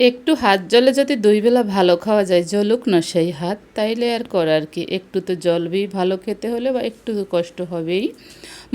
একটু হাত জলে যদি দুই বেলা ভালো খাওয়া যায় জলুক না সেই হাত, তাইলে আর করার কি? একটু তো জ্বলবেই, ভালো খেতে হলে বা একটু তো কষ্ট হবেই।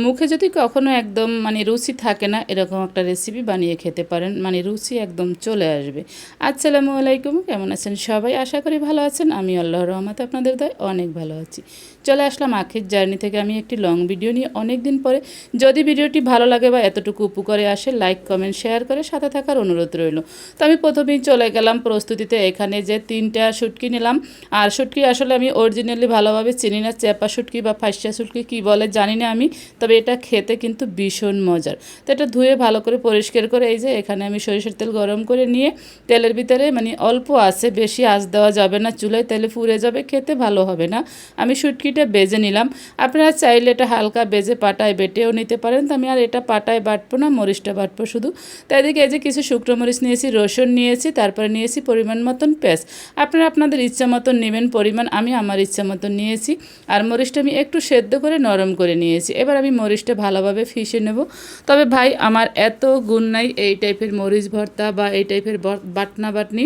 মুখে যদি কখনো একদম মানে রুচি থাকে না, এরকম একটা রেসিপি বানিয়ে খেতে পারেন মানে রুচি একদম চলে আসবে। আসসালামু আলাইকুম, কেমন আছেন সবাই? আশা করি ভালো আছেন। আমি আল্লাহ রহমতে আপনাদের দয় অনেক ভালো আছি। চলে আসলাম আখের জার্নি থেকে আমি একটি লং ভিডিও নিয়ে অনেক দিন পরে। যদি ভিডিওটি ভালো লাগে বা এতটুকু উপকারে আসে লাইক কমেন্ট শেয়ার করে সাথে থাকার অনুরোধ রইল। তো আমি প্রথমেই চলে গেলাম প্রস্তুতিতে। এখানে যে তিনটা শুটকি নিলাম। আর শুটকি আসলে আমি অরিজিনালি ভালোভাবে চিনি না। চেপা শুটকি বা ফাইসা শুটকি কী বলে জানি না আমি। তবে এটা খেতে কিন্তু ভীষণ মজার। তো এটা ধুয়ে ভালো করে পরিষ্কার করে এই যে এখানে আমি সরিষার তেল গরম করে নিয়ে তেলের ভিতরে মানে অল্প আছে, বেশি আঁচ দেওয়া যাবে না। চুলায় তেলে ফুরে যাবে, খেতে ভালো হবে না। আমি শুটকিটা বেজে নিলাম। আপনারা চাইলে এটা হালকা বেজে পাটায় বেটেও নিতে পারেন। তো আমি আর এটা পাটায় বাটবো না, মরিচটা বাটবো শুধু। তাই এদিকে এই যে কিছু শুকনো মরিচ নিয়েছি, রসুন নিয়েছি তারপরে নিয়েছি পরিমাণ মতন পেঁয়াজ আপনারা আপনাদের ইচ্ছা মতন নেবেন, পরিমাণ আমি আমার ইচ্ছা মতন নিয়েছি। আর মরিচটা আমি একটু সেদ্ধ করে নরম করে নিয়েছি। এবার আমি মরিচটা ভালোভাবে ফিশে নেব। তবে ভাই, আমার এত গুণ নাই এই টাইপের মরিচ ভর্তা বা এই টাইপের বাটনা বাটনি।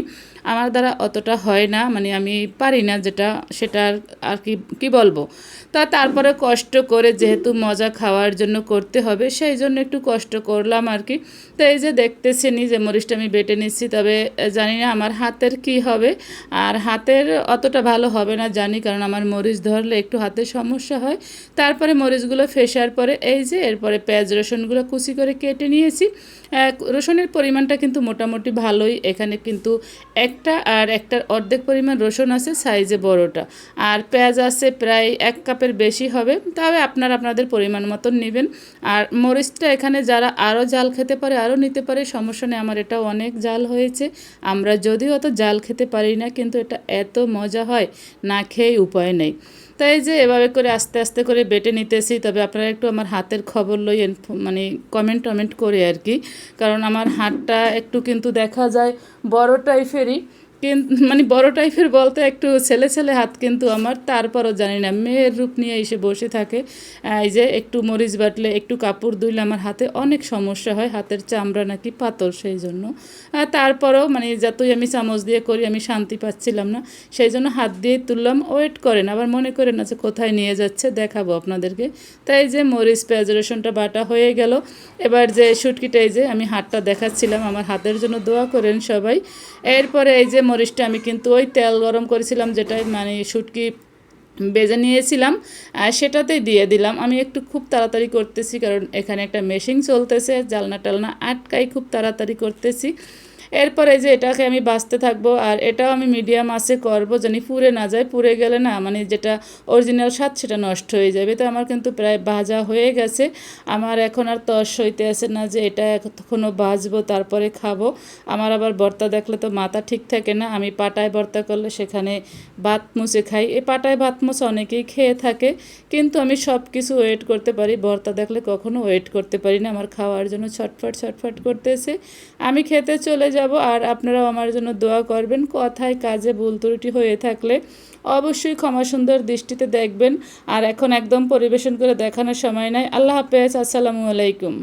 আমার দ্বারা অতটা হয় না মানে আমি পারি না যেটা, সেটা আর কি, কী বলব? তা তারপরে কষ্ট করে যেহেতু মজা খাওয়ার জন্য করতে হবে, সেই জন্য একটু কষ্ট করলাম আর কি। তো এই যে দেখতেছেনি যে মরিচটা আমি বেটে নিচ্ছি, তবে জানি না আমার হাতের কি হবে। আর হাতের অতটা ভালো হবে না জানি, কারণ আমার মরিচ ধরলে একটু হাতের সমস্যা হয়। তারপরে মরিচগুলো ফেসার পরে এই যে, এরপরে পেঁয়াজ রসুনগুলো কুচি করে কেটে নিয়েছি। রসুনের পরিমাণটা কিন্তু মোটামুটি ভালোই। এখানে কিন্তু একটা আর একটার অর্ধেক পরিমাণ রসুন আছে সাইজে বড়টা। আর পেঁয়াজ আছে প্রায় এক কাপের বেশি হবে। তবে আপনারা আপনাদের পরিমাণ মতন নেবেন। আর মরিচটা এখানে যারা আরও জাল খেতে পারে, আরও নিতে পারে, সমস্যা নেই। আমার এটা অনেক জাল হয়েছে। আমরা যদিও অত জাল খেতে পারি না, কিন্তু এটা এত মজা হয়, না খেয়ে উপায় নেই। তাই যে এভাবে করে আস্তে আস্তে করে বেটে নিতেছি, তবে আপনারা একটু আমার হাতের খবর লই মানে কমেন্ট টমেন্ট করে আর কি। কারণ আমার হাতটা একটু কিন্তু দেখা যায় বড় টাইপেরই। মানে বড় টাইপের বলতে একটু ছেলে ছেলে হাত কিন্তু আমার, তারপরও জানি না। মেয়ের রূপ নিয়ে এসে বসে থাকে। এই যে একটু মরিচ বাটলে, একটু কাপড় ধুইলে আমার হাতে অনেক সমস্যা হয়, হাতের চামড়া নাকি পাতল সেই জন্য। তারপরেও মানে যতই আমি চামচ দিয়ে করি, আমি শান্তি পাচ্ছিলাম না। সেই জন্য হাত দিয়ে তুললাম, ওয়েট করেন, আবার মনে করেন আছে কোথায় নিয়ে যাচ্ছে, দেখাবো আপনাদেরকে। তাই যে মরিচ পেঁয়াজ বাটা হয়ে গেল। এবার যে শুটকিটাই যে আমি হাতটা দেখাচ্ছিলাম, আমার হাতের জন্য দোয়া করেন সবাই। এরপরে এই যে মরিচটা আমি কিন্তু ওই তেল গরম করেছিলাম যেটা মানে শুটকি বেজে নিয়েছিলাম, আর সেটাতেই দিয়ে দিলাম। আমি একটু খুব তাড়াতাড়ি করতেছি, কারণ এখানে একটা মেশিন চলতেছে জালনা টালনা আটকাই খুব তাড়াতাড়ি করতেছি। এরপরে যে এটাকে আমি বাঁচতে থাকব আর এটাও আমি মিডিয়াম আছে করব, জানি পুড়ে না যায়, পুড়ে গেলে না মানে যেটা অরিজিনাল স্বাদ সেটা নষ্ট হয়ে যাবে। তো আমার কিন্তু প্রায় ভাজা হয়ে গেছে। আমার এখন আর তস হইতে আসে না যে এটা এখনও বাজবো তারপরে খাব। আমার আবার ভর্তা দেখলে তো মাথা ঠিক থাকে না। আমি পাটায় ভর্তা করলে সেখানে ভাত মুছে খাই। এই পাটায় ভাত মুছে অনেকেই খেয়ে থাকে, কিন্তু আমি সব কিছু ওয়েট করতে পারি। ভর্তা দেখলে কখনো ওয়েট করতে পারি না। আমার খাওয়ার জন্য ছটফট ছটফট করতেছে। আমি খেতে চলে যাব আর আপনারাও আমার জন্য দোয়া করবেন। কথায় কাজে ভুল ত্রুটি হয়ে থাকলে অবশ্যই ক্ষমা সুন্দর দৃষ্টিতে দেখবেন। আর এখন একদম পরিবেশন করে দেখানোর সময় নাই। আল্লাহ হাফেজ। আসসালামু আলাইকুম।